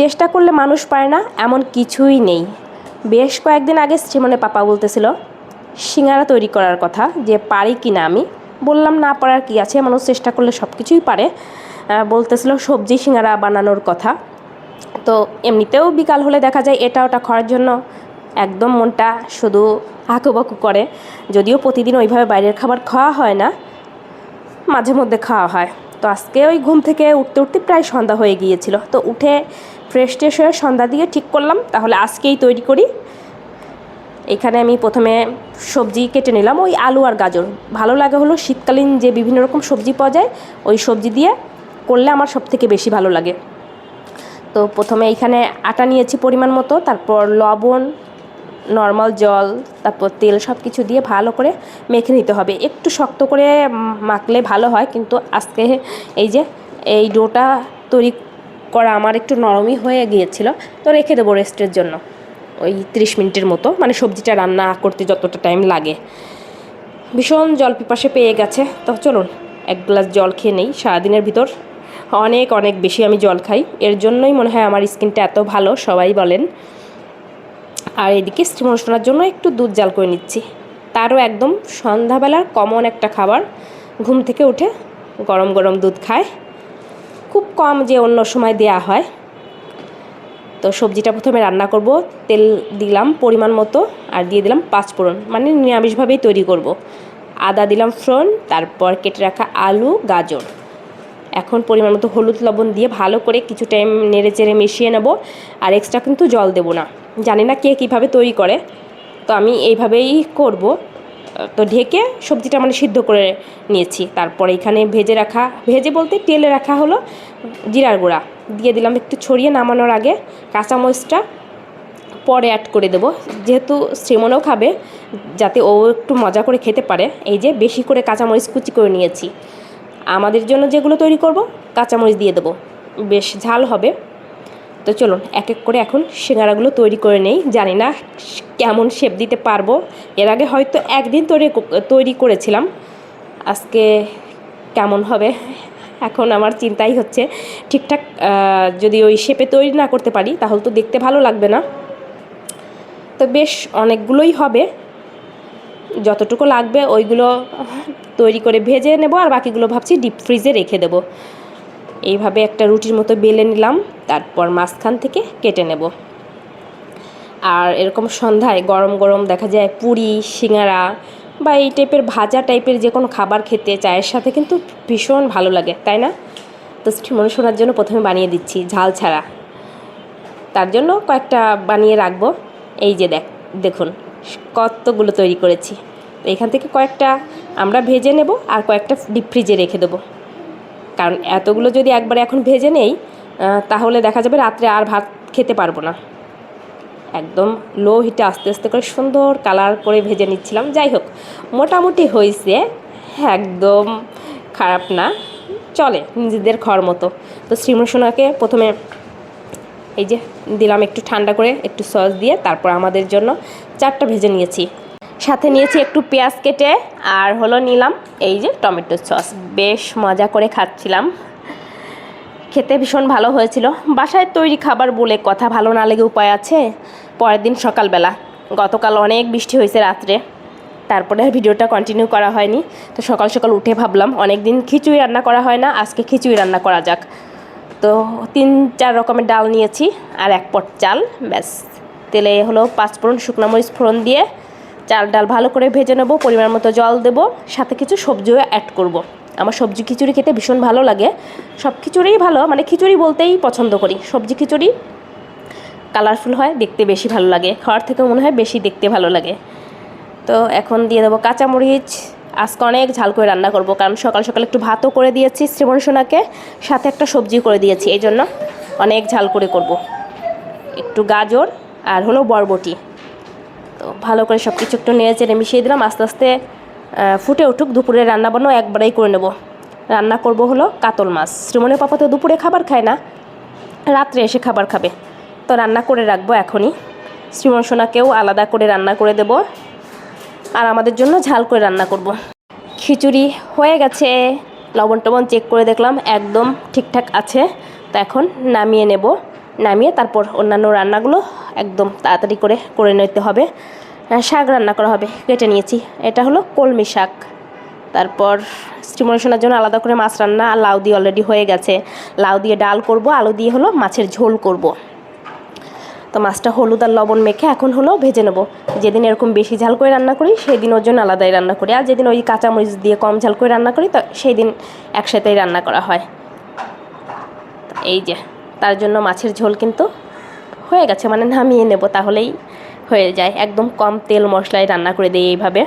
চেষ্টা করলে মানুষ পারে না, এমন কিছুই নেই। বেশ কয়েকদিন আগে শ্রীমনের পাপা বলতেছিল, সিঙ্গারা তৈরি করার কথা, যে পারি কি না আমি? বললাম, না পারার কি আছে? মানুষ চেষ্টা করলে সব কিছুই পারে বলতেছিল, সবজি সিঙ্গারা বানানোর কথা। তো এমনিতেও বিকাল হলে দেখা যায় এটা ওটা খাওয়ার জন্য একদম মনটা শুধু আঁকুবাকু করে। যদিও প্রতিদিন ওইভাবে বাইরের খাবার খাওয়া হয় না, মাঝে মধ্যে খাওয়া হয়। তো আজকে ওই ঘুম থেকে উঠতে উঠতে প্রায় সন্ধ্যা হয়ে গিয়েছিল। তো উঠে ফ্রেশ ট্রেশ হয়ে সন্ধ্যা দিয়ে ঠিক করলাম, তাহলে আজকেই তৈরি করি। এখানে আমি প্রথমে সবজি কেটে নিলাম, ওই আলু আর গাজর। ভালো লাগে হলো শীতকালীন যে বিভিন্ন রকম সবজি পাওয়া যায়, ওই সবজি দিয়ে করলে আমার সব থেকে বেশি ভালো লাগে। তো প্রথমে এইখানে আটা নিয়েছি পরিমাণ মতো, তারপর লবণ নর্মাল জল, তারপর তেল সব কিছু দিয়ে ভালো করে মেখে নিতে হবে। একটু শক্ত করে মাখলে ভালো হয়, কিন্তু আজকে এই যে, এই ডোটা তৈরি করা আমার একটু নরমই হয়ে গিয়েছিল, তো রেখে দেবো রেস্টের জন্য। ওই ত্রিশ মিনিটের মতো মানে সবজিটা রান্না করতে যতটা টাইম লাগে। ভীষণ জল পিপাসে পেয়ে গেছে, তো চলুন, এক গ্লাস জল খেয়ে নেই, সারাদিনের ভিতর অনেক অনেক বেশি আমি জল খাই। এর জন্যই মনে হয় আমার স্কিনটা এত ভালো, সবাই বলেন। আর এদিকে স্টিমোশনার জন্য একটু দুধ জাল করে নিচ্ছি। তারও একদম সন্ধ্যাবেলার কমন একটা খাবার, ঘুম থেকে উঠে গরম গরম দুধ খায়। খুব কম যে অন্য সময় দেয়া হয়। তো সবজিটা প্রথমে রান্না করব, তেল দিলাম পরিমাণ মতো আর দিয়ে দিলাম পাঁচ ফোড়ন। মানে নিরামিষভাবেই তৈরি করব। আদা দিলাম ফ্রন তারপর কেটে রাখা আলু, গাজর। এখন পরিমাণ মতো হলুদ লবণ দিয়ে ভালো করে কিছু টাইম নেড়ে চেড়ে মিশিয়ে নেব আর এক্সট্রা কিন্তু জল দেবো না। জানি না কে কীভাবে তৈরি করে। তো আমি এইভাবেই করব। তো ঢেকে সবজিটা মানে সিদ্ধ করে নিয়েছি। তারপরে এখানে ভেজে রাখা, ভেজে বলতে তেলে রাখা হলো জিরার গুঁড়া। দিয়ে দিলাম একটু ছড়িয়ে নামানোর আগে কাঁচামরিচটা পরে অ্যাড করে দেবো। যেহেতু শ্রীমনও খাবে, যাতে ও একটু মজা করে খেতে পারে, এই যে বেশি করে কাঁচামরিচ কুচি করে নিয়েছি। আমাদের জন্য যেগুলো তৈরি করব, কাঁচামরিচ দিয়ে দেবো। বেশ ঝাল হবে। তো চলুন, এক এক করে এখন সিঙ্গারাগুলো তৈরি করে নেই। জানি না কেমন শেপ দিতে পারব। এর আগে হয়তো একদিন তৈরি তৈরি করেছিলাম। আজকে কেমন হবে? এখন আমার চিন্তাই হচ্ছে। ঠিকঠাক যদি ওই শেপে তৈরি না করতে পারি, তাহলে তো দেখতে ভালো লাগবে না। তো বেশ, অনেকগুলোই হবে। যতটুকু লাগবে, ওইগুলো তৈরি করে ভেজে নেব, আর বাকিগুলো ভাবছি ডিপ ফ্রিজে রেখে দেব। এইভাবে একটা রুটির মতো বেলে নিলাম, তারপর মাঝখান থেকে কেটে নেব। আর এরকম সন্ধ্যায় গরম গরম দেখা যায় পুরি, সিঙ্গারা বা এই টাইপের ভাজা টাইপের যে কোনো খাবার খেতে চায়ের সাথে কিন্তু ভীষণ ভালো লাগে, তাই না? তো মনে শোনার জন্য প্রথমে বানিয়ে দিচ্ছি ঝাল ছাড়া। তার জন্য কয়েকটা বানিয়ে রাখব। এই যে দেখ, দেখুন, কতগুলো তৈরি করেছি। এখান থেকে কয়েকটা আমরা ভেজে নেব আর কয়েকটা ডিপ ফ্রিজে রেখে দেবো। কারণ এতগুলো যদি একবারে এখন ভেজে নেই তাহলে দেখা যাবে রাত্রে আর ভাত খেতে পারব না। একদম লো হিটে আস্তে আস্তে করে সুন্দর কালার করে ভেজে নিচ্ছিলাম। যাই হোক, মোটামুটি হয়েছে। একদম খারাপ না। চলে, নিজেদের খাওয়ার মতো। তো শ্রীমসোনাকে প্রথমে এই যে দিলাম একটু ঠান্ডা করে, একটু সস দিয়ে তারপর আমাদের জন্য চারটা ভেজে নিয়েছি। সাথে নিয়েছি একটু পেঁয়াজ কেটে আর হলো নিলাম এই যে টমেটো সস। বেশ মজা করে খাচ্ছিলাম। খেতে ভীষণ ভালো হয়েছিল। বাসায় তৈরি খাবার বলে কথা ভালো না লেগে উপায় আছে? পরের দিন সকালবেলা। গতকাল অনেক বৃষ্টি হয়েছে রাত্রে। তারপরে ভিডিওটা কন্টিনিউ করা হয়নি। তো সকাল সকাল উঠে ভাবলাম অনেক দিন খিচুড়ি রান্না করা হয় না, আজকে খিচুড়ি রান্না করা যাক। তো তিন, চার রকমের ডাল নিয়েছি আর এক পট চাল, ব্যাস। তেলে হলো পাঁচফোড়ন শুকনো মরিচ ফোড়ন দিয়ে চাল ডাল ভালো করে ভেজে নেব, পরিমাণ মতো জল দেবো, সাথে কিছু সবজিও অ্যাড করব। আমার সবজি খিচুড়ি খেতে ভীষণ ভালো লাগে। সব খিচুড়িই ভালো মানে খিচুড়ি বলতেই পছন্দ করি। সবজি খিচুড়ি কালারফুল হয়, দেখতে বেশি ভালো লাগে। খাওয়ার থেকে মনে হয় বেশি দেখতে ভালো লাগে। তো এখন দিয়ে দেবো কাঁচামরিচ। আজকে অনেক ঝাল করে রান্না করব, কারণ সকাল সকাল একটু ভাতও করে দিয়েছি শ্রীমন সোনাকে, সাথে একটা সবজি করে দিয়েছি এই জন্য অনেক ঝাল করে করব। একটু গাজর আর হলো বরবটি। ভালো করে সব কিছু একটু নেড়ে চেড়ে মিশিয়ে দিলাম, আস্তে আস্তে ফুটে উঠুক দুপুরে রান্না বান্নাও একবারেই করে নেব। রান্না করব হলো কাতল মাছ। শ্রীমনের পাপা তো দুপুরে খাবার খায় না, রাত্রে এসে খাবার খাবে। তো রান্না করে রাখব এখনই। শ্রীমন সোনাকেও আলাদা করে রান্না করে দেব, আর আমাদের জন্য ঝাল করে রান্না করব। খিচুড়ি হয়ে গেছে। লবণ টবণ চেক করে দেখলাম, একদম ঠিকঠাক আছে। তো এখন নামিয়ে নেব, নামিয়ে তারপর অন্যান্য রান্নাগুলো একদম তাড়াতাড়ি করে করে নিতে হবে। শাক রান্না করা হবে, কেটে নিয়েছি। এটা হলো কলমি শাক। তারপর স্টিমুলেশনের জন্য আলাদা করে মাছ রান্না, আর লাউ দিয়ে অলরেডি হয়ে গেছে। লাউ দিয়ে ডাল করব, আলু দিয়ে হলো মাছের ঝোল করব। তো মাছটা হলুদ আর লবণ মেখে এখন হলো ভেজে নেব। যেদিন এরকম বেশি ঝাল করে রান্না করি সেই দিন ওর জন্য আলাদাই রান্না করি। আর যেদিন ওই কাঁচামরিচ দিয়ে কম ঝাল করে রান্না করি, তো সেই দিন একসাথেই রান্না করা হয়। এই যে, তার জন্য মাছের ঝোল কিন্তু হয়ে গেছে মানে নামিয়ে নেব তাহলেই হয়ে যায়। একদম কম তেল মশলায় রান্না করে দিই এইভাবে।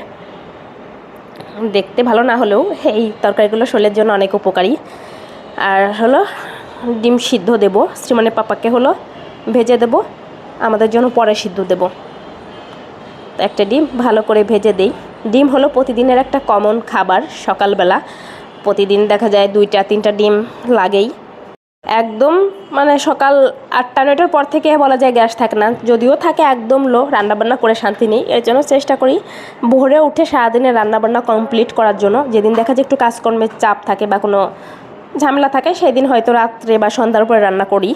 দেখতে ভালো না হলেও এই তরকারিগুলো শরীরের জন্য অনেক উপকারী। আর হলো ডিম সিদ্ধ দেব শ্রীমানের পাপাকে হলো ভেজে দেব, আমাদের জন্য পরে সিদ্ধ দেব। একটা ডিম ভালো করে ভেজে দিই। ডিম হলো প্রতিদিনের একটা কমন খাবার সকালবেলা। প্রতিদিন দেখা যায় দুইটা, তিনটা ডিম লাগেই। একদম মানে সকাল আটটা, নয়টার পর থেকে বলা যায় গ্যাস থাকে না। যদিও থাকে একদম লো, রান্নাবান্না করে শান্তি নেই। এর জন্য চেষ্টা করি ভোরে উঠে সারাদিনের রান্নাবান্না কমপ্লিট করার জন্য। যেদিন দেখা যায় একটু কাজকর্মের চাপ থাকে বা কোনো ঝামেলা থাকে সেই দিন হয়তো রাত্রে বা সন্ধ্যার উপরে রান্না করি।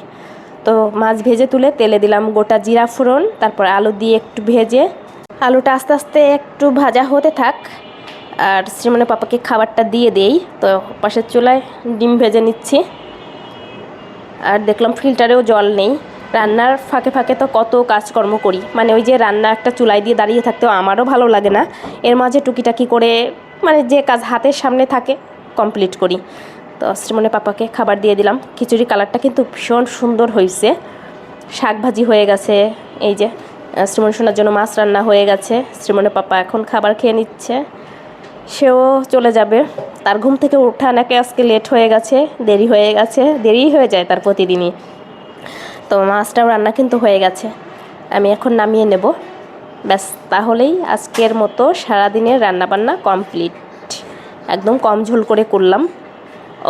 তো মাছ ভেজে তুলে তেলে দিলাম গোটা জিরা ফোড়ন, তারপর আলু দিয়ে একটু ভেজে আলুটা আস্তে আস্তে একটু ভাজা হতে থাক। আর শ্রীমনের পাপাকে খাবারটা দিয়ে দেই। তো পাশের চুলায় ডিম ভেজে নিচ্ছি। আর দেখলাম ফিল্টারেও জল নেই। রান্নার ফাঁকে ফাঁকে তো কত কাজকর্ম করি। মানে ওই যে রান্না একটা চুলাই দিয়ে দাঁড়িয়ে থাকতেও আমারও ভালো লাগে না। এর মাঝে টুকিটাকি করে মানে যে কাজ হাতের সামনে থাকে কমপ্লিট করি। তো শ্রীমনের পাপাকে খাবার দিয়ে দিলাম। খিচুড়ি কালারটা কিন্তু ভীষণ সুন্দর হয়েছে শাক ভাজি হয়ে গেছে। এই যে শ্রীমন সোনার জন্য মাছ রান্না হয়ে গেছে। শ্রীমনের পাপা এখন খাবার খেয়ে নিচ্ছে। সেও চলে যাবে। তার ঘুম থেকে ওঠা নাকি আজকে লেট হয়ে গেছে, দেরি হয়ে গেছে দেরি হয়ে যায় তার প্রতিদিনই। তো মাছটাও রান্না কিন্তু হয়ে গেছে। আমি এখন নামিয়ে নেব। ব্যাস, তাহলেই আজকের মতো সারাদিনের রান্নাবান্না কমপ্লিট একদম কম ঝোল করে করলাম।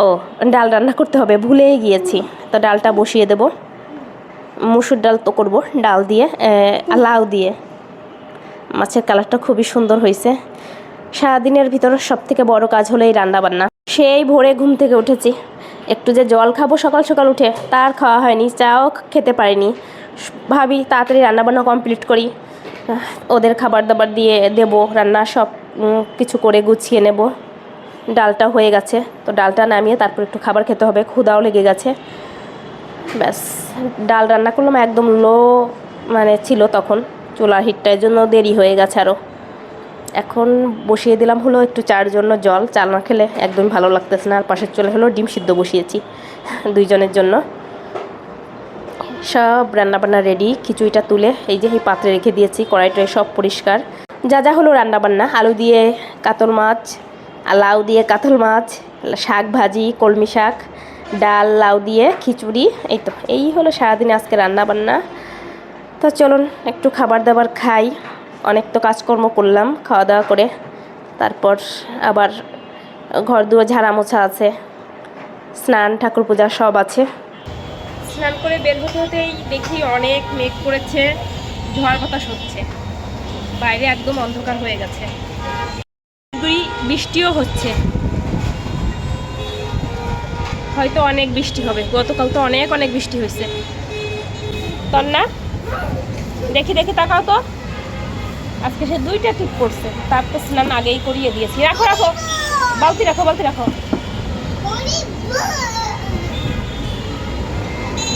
ও, ডাল রান্না করতে হবে, ভুলেই গিয়েছি। তো ডালটা বসিয়ে দেব। মুসুর ডাল তো করব, ডাল দিয়ে লাউ দিয়ে। মাছের কালারটা খুবই সুন্দর হয়েছে। সারাদিনের ভিতরে সব থেকে বড় কাজ হলো এই রান্নাবান্না। সেই ভোরে ঘুম থেকে উঠেছি। একটু যে জল খাব সকাল সকাল উঠে, তার খাওয়া হয়নি, চাও খেতে পারিনি। ভাবি তাড়াতাড়ি রান্নাবান্না কমপ্লিট করি। ওদের খাবার দাবার দিয়ে দেব, রান্না সব কিছু করে গুছিয়ে নেব। ডালটা হয়ে গেছে, তো ডালটা নামিয়ে তারপর একটু খাবার খেতে হবে ক্ষুদাও লেগে গেছে। ব্যাস, ডাল রান্না করলাম একদম লো মানে ছিল তখন। চুলার হিটটার জন্য দেরি হয়ে গেছে আরও এখন বসিয়ে দিলাম হলো একটু চার জন্য জল। চাল না খেলে একদম ভালো লাগতেছে না। আর পাশের চলে হলো ডিম সিদ্ধ বসিয়েছি দুইজনের জন্য। সব রান্নাবান্না রেডি খিচুড়িটা তুলে এই যে এই পাত্রে রেখে দিয়েছি কড়াইটায় সব পরিষ্কার। যা যা হলো রান্নাবান্না, আলু দিয়ে কাতল মাছ লাউ দিয়ে কাতল মাছ, শাক ভাজি, কলমি শাক, ডাল, লাউ দিয়ে খিচুড়ি, এই তো। এই হলো সারাদিনে আজকে রান্নাবান্না। তো চলুন একটু খাবার দাবার খাই। অনেক তো কাজকর্ম করলাম খাওয়া দাওয়া করে। তারপর আবার ঘর দুয়ার ঝাড়া মোছা আছে, স্নান, ঠাকুর পূজা সব আছে। স্নান করে বের হতে হতেই দেখি অনেক মেঘ করেছে, ঝড় বাতাস হচ্ছে, বাইরে একদম অন্ধকার হয়ে গেছে। বৃষ্টিও হচ্ছে। হয়তো অনেক বৃষ্টি হবে, গতকাল তো অনেক অনেক বৃষ্টি হয়েছে। তন্না দেখি দেখি, তাকাও তো। আজকে সে দুইটা ঠিক করছে। তারপর স্নান আগেই করিয়ে দিয়েছি। রাখো রাখো। বালতি রাখো বালতি রাখো।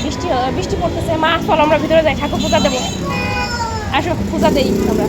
বৃষ্টি বৃষ্টি পড়তেছে। মা, চলো আমরা ভিতরে যাই। ঠাকুর পূজা দেবো। আসো, পূজা দেই আমরা।